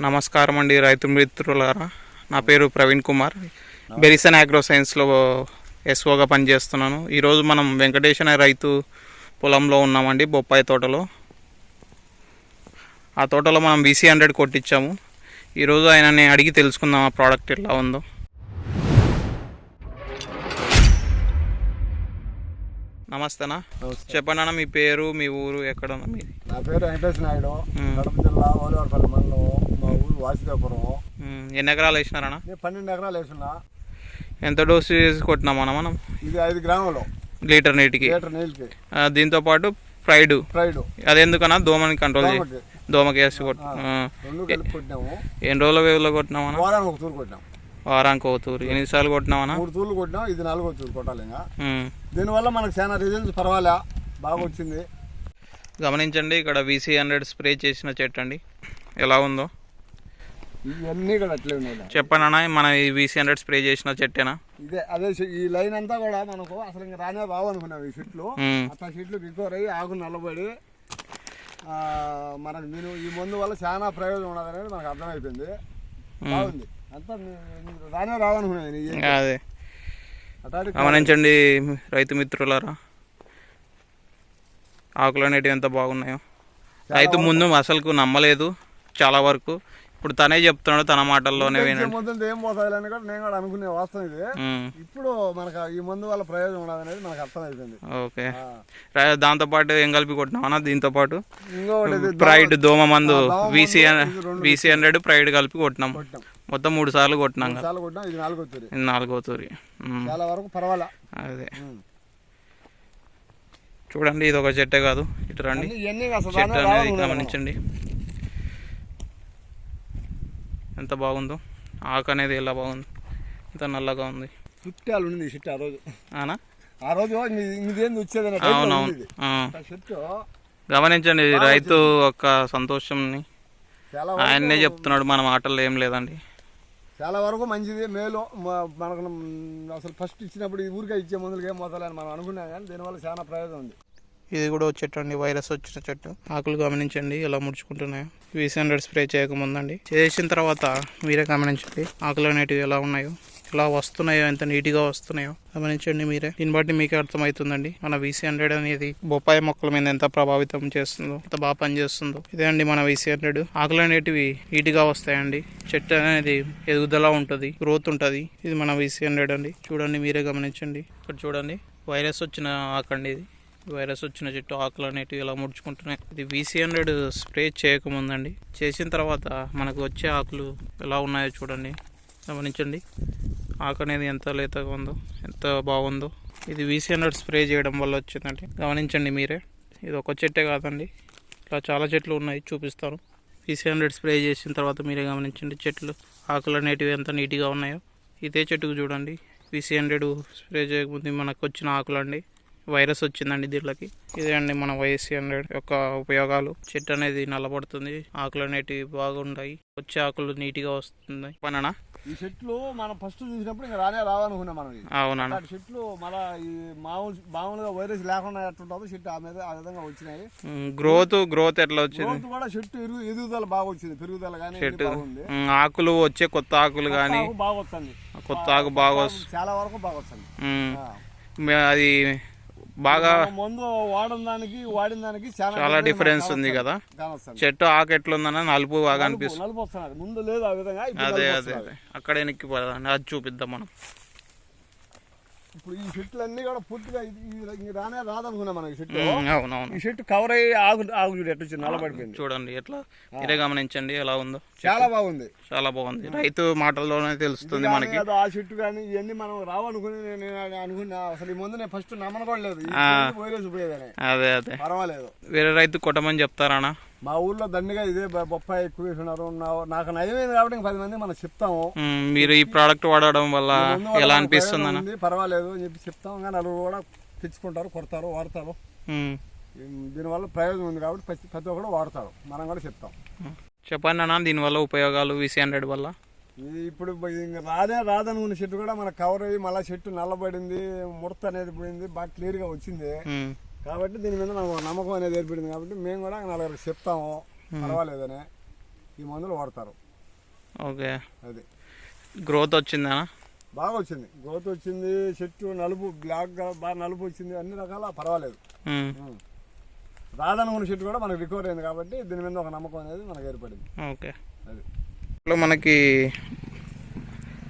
నమస్కారం అండి రైతు మిత్రులారా. నా పేరు ప్రవీణ్ కుమార్. బెరిసన్ అగ్రో సైన్స్లో ఎస్ఓగా పనిచేస్తున్నాను. ఈరోజు మనం వెంకటేశ్ అనే రైతు పొలంలో ఉన్నామండి బొప్పాయి తోటలో. ఆ తోటలో మనం బీసీ హండ్రెడ్ కొట్టించాము. ఈరోజు ఆయనని అడిగి తెలుసుకుందాం ఆ ప్రోడక్ట్ ఎలా ఉందో. నమస్తేనా. నమస్తే. చెప్పండి అన్న మీ పేరు మీ ఊరు ఎక్కడ నా పేరు వెంకటేష్ నాయుడు. కడప జిల్లా ఓలివాడపల్లి మండలం. వాసుదేవపురం. ఎన్ని ఎకరాలు వేసినారన్నా? నేను పన్నెండు ఎకరాలు వేసున్నా ఎంత డోసు వేసి కొట్టినామన్నా మనం? ఇది ఐదు గ్రాములు. లీటర్ నీటికి. లీటర్ ఆ, దీంతో పాటు ఫ్రైడ్ ఫ్రైడ్ అదెందుకన్నా? దోమని కంట్రోల్ చేయి. దోమకి. వేసి కొట్టినాము. ఎన్ని రోజుల వేవులో కొట్టినామన్నా వారానికి ఒక తూరు కొట్టినాం. వారానికి ఒక తూరు. ఎన్నిసార్లు కొట్టినామన్నా మూడు తూర్లు కొట్టినాం. ఇది నాలుగో తూరు కొట్టాలి ఇంకా. దీనివల్ల మనకు చాలా రిజల్ట్స్ పర్వాలే. బాగా వచ్చింది. గమనించండి ఇక్కడ వీసీ హండ్రెడ్ స్ప్రే చేసిన చెట్టు అండి. ఎలా ఉందో? ఇవన్నీ కూడా అట్లే ఉన్నాయి. చెప్పండి అన్న మన ఈ వీసీ హండ్రెడ్ స్ప్రే చేసిన చెట్టేనా? ఇదే అదే ఈ లైన్ అంతా కూడా మనకు అసలు ఇంకా రానే రావు అనుకున్నాం ఈ చెట్లు. అట్లా చెట్లు రికవర్ అయ్యి ఆకు నల్లబడి మనకు మీరు ఈ మందు వల్ల చాలా ప్రయోజనం ఉన్నది అనేది మనకు అర్థమైపోయింది. బాగుంది. అంతా రానే రావనుకునేది నీ ఇంకా అదే. గమనించండి రైతు మిత్రులారా. ఆకులు అనేటివి ఎంత బాగున్నాయో. రైతు ముందు అసలుకు నమ్మలేదు చాలా వరకు. ఇప్పుడు తనే చెప్తున్నాడు తన మాటల్లోనే వినండి. మందులు ఏం పోతాయి అని కూడా నేను కూడా అనుకునే వాస్తవం ఇది. ఇప్పుడు మనకు ఈ మందు వల్ల ప్రయోజనం ఉన్నది అనేది మనకు అర్థమైపోయింది. ఓకే. దాంతో పాటు ఏం కలిపి కొట్టినామన్నా దీంతో పాటు? ప్రైడ్ దోమ మందు మందు, రెండు వీసీ హండ్రెడ్ ప్రైడ్ కలిపి కొట్టినాం. కొట్టాం మొత్తం మూడు సార్లు కొట్టినాం ఇది నాలుగో తూరి. చాలా వరకు పర్వాలే? అదే. చూడండి ఇది ఒక చెట్టే కాదు. ఇటు రండి. చెట్టు అనేది. గమనించండి. ఎంత బాగుందో. ఆకు అనేది ఎలా బాగుంది. ఎంత నల్లగా ఉంది. చుట్టాలు ఉంది చెట్టు ఆ రోజు. ఆ రోజు వచ్చేది అవునవును. చెట్టు గమనించండి రైతు యొక్క సంతోషంని. చాలా ఆయన్నే చెప్తున్నాడు మన మాటల్లో ఏం లేదండి. చాలా వరకు మంచిది మేలు. మనకు అసలు ఫస్ట్ ఇచ్చినప్పుడు ఈ ఊరికే ఇచ్చే మందులకి ఏం పోతాలని మనం అనుకున్నాం కానీ దీనివల్ల చాలా ప్రయోజనం ఉంది. ఇది కూడా ఒక అండి వైరస్ వచ్చిన చెట్టు. ఆకులు గమనించండి ఎలా ముడుచుకుంటున్నాయో. వీసీ హండ్రెడ్ స్ప్రే చేయకముందండి. చేసిన తర్వాత మీరే గమనించండి. ఆకులు అనేటివి ఎలా ఉన్నాయో ఎలా వస్తున్నాయో ఎంత నీట్గా వస్తున్నాయో గమనించండి మీరే. దీన్ని బట్టి మీకే అర్థమవుతుందండి. మన వీసీ హండ్రెడ్ అనేది బొప్పాయి మొక్కల మీద ఎంత ప్రభావితం చేస్తుందో ఎంత బాగా పనిచేస్తుందో. ఇదే అండి మన వీసీ హండ్రెడ్ ఆకులు అనేటివి నీట్గా వస్తాయండి. చెట్టు అనేది ఎదుగుదల ఉంటుంది గ్రోత్ ఉంటుంది. ఇది మన వీసీ హండ్రెడ్ అండి. చూడండి మీరే గమనించండి. ఇక్కడ చూడండి వైరస్ వచ్చిన ఆకండి ఇది. వైరస్ వచ్చిన చెట్టు ఆకులు అనేటివి ఇలా ముడుచుకుంటున్నాయి. ఇది వీసీ హండ్రెడ్ స్ప్రే చేయకముందండి. చేసిన తర్వాత మనకు వచ్చే ఆకులు ఎలా ఉన్నాయో చూడండి. గమనించండి. ఆకు అనేది ఎంత లేతగా ఉందో ఎంత బాగుందో. ఇది వీసీ హండ్రెడ్ స్ప్రే చేయడం వల్ల వచ్చిందండి. గమనించండి మీరే. ఇది ఒక చెట్టే కాదండి. ఇలా చాలా చెట్లు ఉన్నాయి చూపిస్తాను. వీసీ హండ్రెడ్ స్ప్రే చేసిన తర్వాత మీరే గమనించండి చెట్లు ఆకులు అనేటివి ఎంత నీట్గా ఉన్నాయో. ఇదే చెట్టుకు చూడండి. వీసీ హండ్రెడ్ స్ప్రే చేయకముందు మనకు వచ్చిన ఆకులు అండి వైరస్ వచ్చిందండి దీంట్లోకి. ఇదే అండి మన వైఎస్సీ హండ్రెడ్ యొక్క ఉపయోగాలు. చెట్టు అనేది నల్లబడుతుంది ఆకులు అనేటివి బాగుంటాయి వచ్చే ఆకులు నీట్గా వస్తుంది పననా ఈ చెట్లు మనం ఫస్ట్ చూసినప్పుడు ఇంకా రానే రావనుకున్నాం మనం అలాంటి చెట్లు ఈ మామూలు మామూలుగా వైరస్ లేకుండా ఎట్లుంటుందో చెట్టు ఆ మీద ఆ విధంగా వచ్చినాయి. గ్రోత్ గ్రోత్ ఎట్లా వచ్చింది? కూడా చెట్టు ఎరుగు ఎదుగుదల బాగా వచ్చింది. పెరుగుదల కానీ చెట్టు ఆకులు వచ్చే కొత్త ఆకులు కానీ బాగా వస్తుంది. కొత్త ఆకు బాగా చాలా వరకు బాగా వస్తుంది. అది బాగా మందు వాడిన దానికి వాడిన దానికి చాలా డిఫరెన్స్ ఉంది కదా. చెట్టు ఆకు ఎట్లుందన్న నలుపు బాగా అనిపిస్తుంది. నలుపు వస్తున్నది ముందు లేదు ఆ విధంగా ఇప్పుడు అదే అదే. అదే. అక్కడే నెక్కిపోదండి అది చూపిద్దాం మనం. ఇప్పుడు ఈ చెట్లు అన్ని కూడా పూర్తిగా ఇది- రానే రాదనుకున్నా మనం ఈ చెట్టు ఉమ్, అవునవును. ఈ చెట్టు కవర్ అయ్యి ఆగు ఆగు చూడు ఎట్టు వచ్చింది నల్లబడిపోయింది. చూడండి ఎట్లా. మీరే గమనించండి ఎలా ఉందో. చాలా బాగుంది. చాలా బాగుంది. రైతు మాటల్లోనే తెలుస్తుంది మనకి. ఆ చెట్టు కానీ ఇవన్నీ మనం రావనుకుని నేను నేను అనుకున్నా. అసలు ఈ ముందు నేను ఫస్ట్ నమ్మను కూడా లేదు. అదే అదే. పర్వాలేదు. వేరే రైతు కొట్టమని చెప్తారానా? మా ఊర్లో దండిగా ఇదే బొప్పాయి ఎక్కువ వేస్తున్నారు నా- నాకు నయమైంది కాబట్టి పది మంది మనం చెప్తాము. మీరు ఈ ప్రోడక్ట్ వాడడం వల్ల ఎలా అనిపిస్తుంది పర్వాలేదు అని చెప్పి చెప్తాం. కానీ నలుగురు కూడా తెచ్చుకుంటారు కొడతారు వాడతారు. దీనివల్ల ప్రయోజనం ఉంది కాబట్టి ప్రతి ఒక్కరు వాడతారు. మనం కూడా చెప్తాం. చెప్పండి అన్న దీనివల్ల ఉపయోగాలు విసి హండ్రెడ్ వల్ల. ఇప్పుడు రాదే రాదనుకున్న చెట్టు కూడా మనకు కవర్ అయ్యి మళ్ళీ చెట్టు నల్లబడింది ముడత అనేది పోయింది బాగా క్లియర్గా వచ్చింది. కాబట్టి దీని మీద నాకు నమ్మకం అనేది ఏర్పడింది కాబట్టి మేము కూడా నలుగురికి చెప్తాము. పర్వాలేదని ఈ మందులు వాడతారు. ఓకే. అది. గ్రోత్ వచ్చిందా? బాగా వచ్చింది. గ్రోత్ వచ్చింది చెట్టు నలుపు బ్లాక్ బాగా నలుపు వచ్చింది అన్ని రకాల పర్వాలేదు. రాదనుకున్న చెట్టు కూడా మనకు రికవర్ అయింది కాబట్టి దీని మీద ఒక నమ్మకం అనేది మనకు ఏర్పడింది. ఓకే. అది. ఇప్పుడు మనకి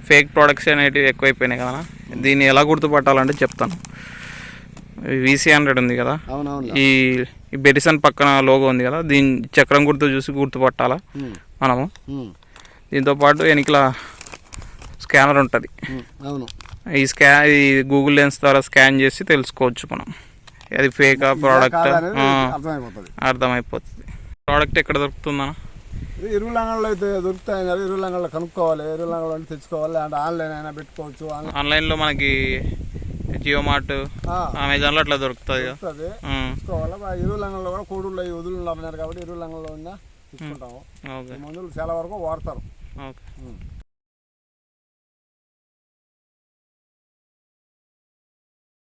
ఫేక్ ప్రోడక్ట్స్ అనేటివి ఎక్కువైపోయినాయి కదా. దీన్ని ఎలా గుర్తుపట్టాలంటే చెప్తాను. వీసీ హండ్రెడ్ ఉంది కదా? ఈ ఈ బెరిసన్ పక్కన లోగో ఉంది కదా? దీని చక్రం గుర్తు చూసి గుర్తుపట్టాలా? మనము? దీంతో పాటు వెనకల స్కానర్ ఉంటుంది. అవును. ఈ స్కా ఈ గూగుల్ లెన్స్ ద్వారా స్కాన్ చేసి తెలుసుకోవచ్చు మనం. అది ఫేకా ప్రోడక్ట్ అర్థమైపోతుంది. ప్రోడక్ట్ ఎక్కడ దొరుకుతుందన్న? అంగళ్ళు అయితే దొరుకుతాయి కదా? ఎరువుల అంగళ్ళు కనుక్కోవాలి. అంటే తెచ్చుకోవాలి. అంటే ఆన్లైన్ అయినా పెట్టుకోవచ్చు. ఆన్లైన్ ఆన్లైన్లో మనకి జియో మార్ట్ అమెజాన్లో అట్లా దొరుకుతుంది కూడా వదులు ఉన్నారు కాబట్టి ఉన్నా ఓకే. ఈ మందులు చాలా వరకు వాడతారు. ఓకే.